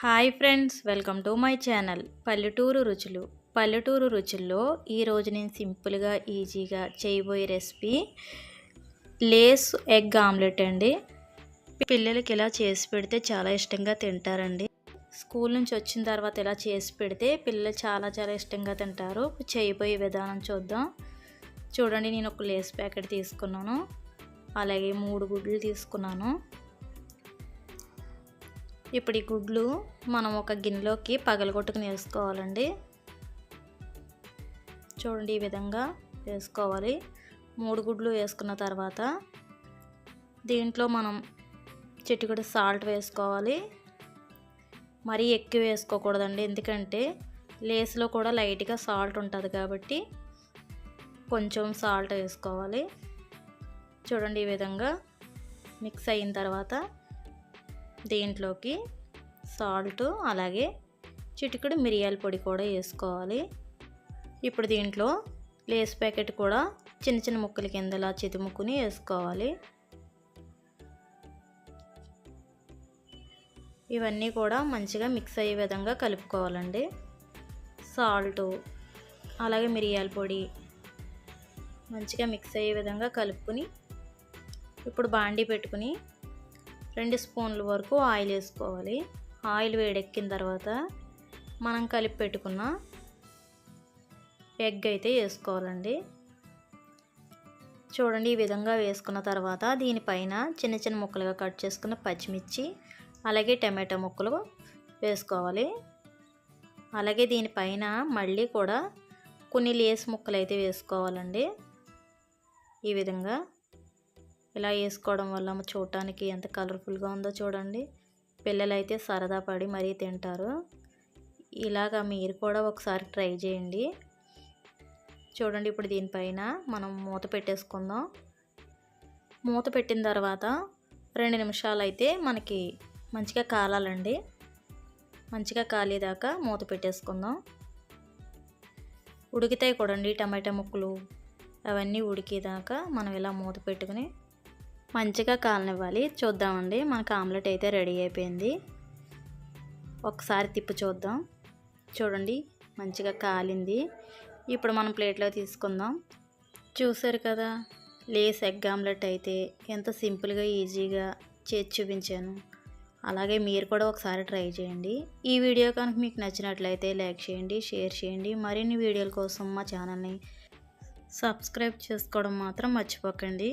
Hi friends welcome to my channel. పల్లెటూరు రుచులు. పల్లెటూరు రుచుల్లో ఈరోజు నేను సింపుల్గా ఈజీగా చేయబోయే రెసిపీ లేస్ ఎగ్ ఆమ్లెట్ అండి. పిల్లలకి ఇలా చేసి పెడితే చాలా ఇష్టంగా తింటారండి. స్కూల్ నుంచి వచ్చిన తర్వాత ఇలా చేసి పెడితే పిల్లలు చాలా చాలా ఇష్టంగా తింటారు. చేయబోయే విధానం చూద్దాం. చూడండి నేను ఒక లేస్ ప్యాకెట్ తీసుకున్నాను. అలాగే మూడు గుడ్లు తీసుకున్నాను. ఇప్పుడు ఈ గుడ్లు మనం ఒక గిన్నెలోకి పగలగొట్టుకుని వేసుకోవాలండి. చూడండి ఈ విధంగా వేసుకోవాలి. మూడు గుడ్లు వేసుకున్న తర్వాత దీంట్లో మనం చిటికడి సాల్ట్ వేసుకోవాలి. మరీ ఎక్కువ వేసుకోకూడదండి ఎందుకంటే లేస్లో కూడా లైట్గా సాల్ట్ ఉంటుంది కాబట్టి కొంచెం సాల్ట్ వేసుకోవాలి. చూడండి ఈ విధంగా మిక్స్ అయిన తర్వాత దీంట్లోకి సాల్ట్ అలాగే చిటికెడు మిరియాల పొడి కూడా వేసుకోవాలి. ఇప్పుడు దీంట్లో లేస్ ప్యాకెట్ కూడా చిన్న చిన్న ముక్కల కిందలా చితుముక్కుని వేసుకోవాలి. ఇవన్నీ కూడా మంచిగా మిక్స్ అయ్యే విధంగా కలుపుకోవాలండి. సాల్టు అలాగే మిరియాల పొడి మంచిగా మిక్స్ అయ్యే విధంగా కలుపుకొని ఇప్పుడు బాండీ పెట్టుకుని రెండు స్పూన్ల వరకు ఆయిల్ వేసుకోవాలి. ఆయిల్ వేడెక్కిన తర్వాత మనం కలిపి పెట్టుకున్న ఎగ్ అయితే వేసుకోవాలండి. చూడండి ఈ విధంగా వేసుకున్న తర్వాత దీనిపైన చిన్న చిన్న ముక్కలుగా కట్ చేసుకున్న పచ్చిమిర్చి అలాగే టమాటో ముక్కలు వేసుకోవాలి. అలాగే దీనిపైన మళ్ళీ కూడా కొన్ని లేస్ ముక్కలు అయితే వేసుకోవాలండి. ఈ విధంగా ఇలా వేసుకోవడం వల్ల చూడటానికి ఎంత కలర్ఫుల్గా ఉందో చూడండి. పిల్లలైతే సరదా పడి మరీ తింటారు. ఇలాగా మీరు కూడా ఒకసారి ట్రై చేయండి. చూడండి ఇప్పుడు దీనిపైన మనం మూత పెట్టేసుకుందాం. మూత పెట్టిన తర్వాత రెండు నిమిషాలు అయితే మనకి మంచిగా కాలాలండి. మంచిగా కాలేదాకా మూత పెట్టేసుకుందాం. ఉడికితాయి కూడండి టమాటా ముక్కలు అవన్నీ ఉడికేదాకా మనం ఇలా మూత పెట్టుకుని మంచిగా కాలనివ్వాలి. చూద్దామండి మనకు ఆమ్లెట్ అయితే రెడీ అయిపోయింది. ఒకసారి తిప్పి చూద్దాం. చూడండి మంచిగా కాలింది. ఇప్పుడు మనం ప్లేట్లో తీసుకుందాం. చూసారు కదా లేస్ ఎగ్ ఆమ్లెట్ అయితే ఎంత సింపుల్గా ఈజీగా చేసి చూపించాను. అలాగే మీరు కూడా ఒకసారి ట్రై చేయండి. ఈ వీడియో కనుక మీకు నచ్చినట్లయితే లైక్ చేయండి షేర్ చేయండి. మరిన్ని వీడియోల కోసం మా ఛానల్ని సబ్స్క్రైబ్ చేసుకోవడం మాత్రం మర్చిపోకండి.